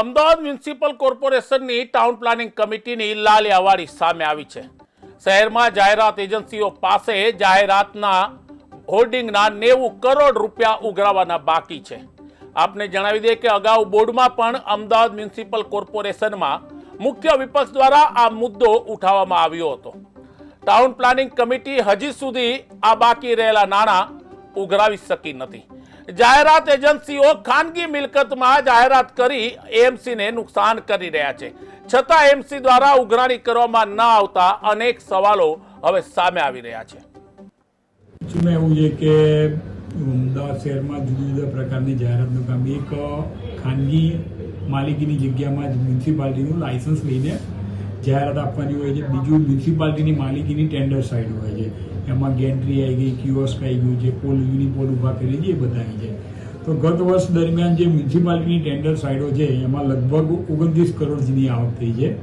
Ahmedabad municipal કોર્પોરેશનની town planning કમિટીની લાલિયાવાડી સામે આવી છે. શહેરમાં જાહેરાત એજન્સીઓ પાસે જાહેરાતના હોર્ડિંગના નેવું કરોડ રૂપિયા ઉઘરાવવાના બાકી છે. આપને જણાવી દઈએ કે અગાઉ બોર્ડમાં પણ અમદાવાદ મ્યુનિસિપલ કોર્પોરેશનમાં મુખ્ય વિપક્ષ દ્વારા આ મુદ્દો ઉઠાવવામાં આવ્યો હતો. ટાઉન પ્લાનિંગ કમિટી હજી સુધી આ બાકી રહેલા નાણાં ઉઘરાવી શકી નથી. જાહેરાત એજન્સીઓ ખાનગી મિલકતમાં જાહેરાત કરી એએમસીને નુકસાન કરી રહ્યા છે. છતાં એમસી દ્વારા ઉઘરાણી કરવામાં ન આવતા અનેક સવાલો હવે સામે આવી રહ્યા છે. શું એવું છે કે અમદાવાદ શહેરમાં જુદા જુદા પ્રકારની જાહેરાતનું કામ એક ખાનગી માલિકીની જગ્યામાં જ મ્યુનિસિપાલિટીનું લાયસન્સ લઈને જાહેરાત આપવાની હોય છે, બીજું મ્યુનિસિપાલિટીની માલિકીની ટેન્ડર સાઇડ હોય છે. એમાં ગેન્ટ્રી આવી ગઈ કિયોસ્ક આવી ગયું છે પોલ યુનિપોલ ઊભા કરી છે, એ બધા આવી છે. તો ગત વર્ષ દરમિયાન જે મ્યુનિસિપાલિટીની ટેન્ડર સાઇડો છે, એમાં લગભગ ઓગણત્રીસ કરોડ આવક થઈ છે.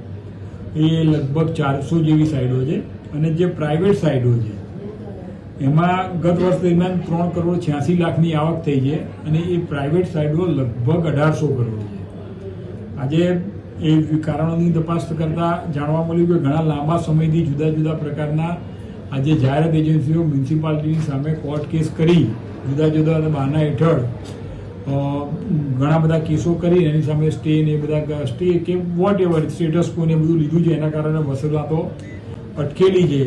એ લગભગ ચારસો જેવી સાઇડો છે. અને જે પ્રાઇવેટ સાઇડો છે, એમાં ગત વર્ષ દરમિયાન ત્રણ કરોડ છ્યાસી લાખની આવક થઈ છે. અને એ પ્રાઇવેટ સાઇડો લગભગ અઢારસો કરોડ છે. આજે એ કારણોની તપાસ કરતા જાણવા મળ્યું કે ઘણા લાંબા સમયથી જુદા જુદા પ્રકારના આજે જાહેરાત એજન્સીઓ મ્યુનિસિપાલિટીની સામે કોર્ટ કેસ કરી, જુદા જુદા બહાના હેઠળ ઘણા બધા કેસો કરી, એની સામે સ્ટે ને બધા સ્ટે કે વોટ એવર સ્ટેટસ કોને બધું લીધું છે, એના કારણે વસૂલાતો અટકેલી છે.